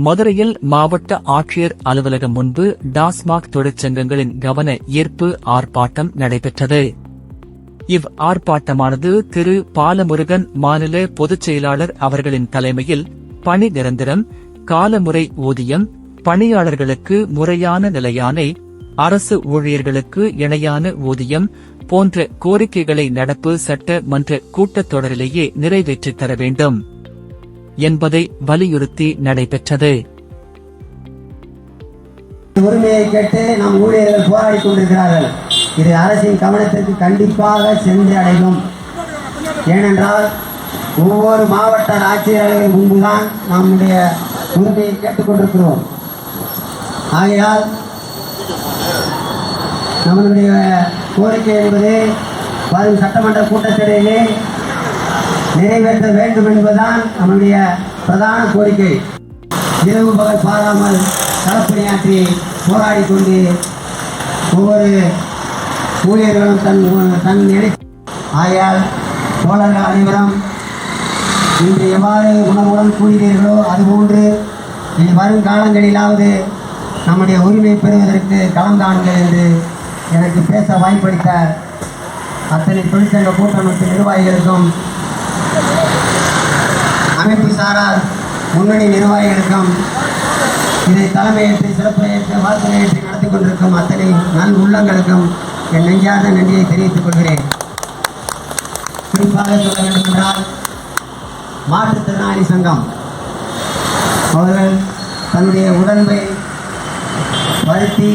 மதுரையில் மாவட்ட ஆட்சியர் அலுவலகம் முன்பு டாஸ்மாக் தொழிற்சங்கங்களின் கவன ஈர்ப்பு ஆர்ப்பாட்டம் நடைபெற்றது. இவ் ஆர்ப்பாட்டமானது திரு. பாலமுருகன் மாநில பொதுச் செயலாளர் அவர்களின் தலைமையில் பணி நிரந்தரம் காலமுறை ஊதியம் பணியாளர்களுக்கு முறையான நிலையானை அரசு ஊழியர்களுக்கு இணையான ஊதியம் போன்ற கோரிக்கைகளை நடப்பு சட்ட மன்ற கூட்டத்தொடரிலேயே நிறைவேற்றித் தர வேண்டும். என்பதை வலியுறுத்தி நடைபெற்றது. உரிமையை கேட்டு நம் ஊழியர்கள் போராடி கொண்டிருக்கிறார்கள். இது அரசின் கவனத்திற்கு கண்டிப்பாக சென்று அடையும். ஏனென்றால் ஒவ்வொரு மாவட்ட ஆட்சியர்கள் முன்புதான் நம்முடைய உரிமையை கேட்டுக்கொண்டிருக்கிறோம் ஆகையால் நம்மளுடைய கோரிக்கை என்பது வரும் சட்டமன்ற கூட்டத்திலேயே நிறைவேற்ற வேண்டும் என்பதுதான் நம்முடைய பிரதான கோரிக்கை. இரவு பகல் பாராமல் களப்பணியாற்றி போராடி கொண்டு ஒவ்வொரு ஊழியர்களும் தன் தன் நிலை ஆயால் தோழர்கள் அனைவரும் இன்று எவ்வாறு உணவுடன் கூறுகிறீர்களோ அதுபோன்று இனி வரும் காலங்களிலாவது நம்முடைய உரிமை பெறுவதற்கு களம் என்று எனக்கு பேச வாய்ப்பளித்த அத்தனை தொழிற்சங்க கூட்டமைப்பு நிர்வாகிகளுக்கும் அமைப்பு சாரா முன்னணி நிர்வாகிகளுக்கும் இதை தலைமையேற்று சிறப்புரையேற்று வாழ்த்துரையேற்று நடத்தி கொண்டிருக்கும் அத்தனை நல் உள்ளங்களுக்கும் என் நெஞ்சார்ந்த நன்றியை தெரிவித்துக் கொள்கிறேன். குறிப்பாக சொல்ல வேண்டும் என்றால் மாற்றுத்திறனாளி சங்கம் அவர்கள் தன்னுடைய உடம்பை வருத்தி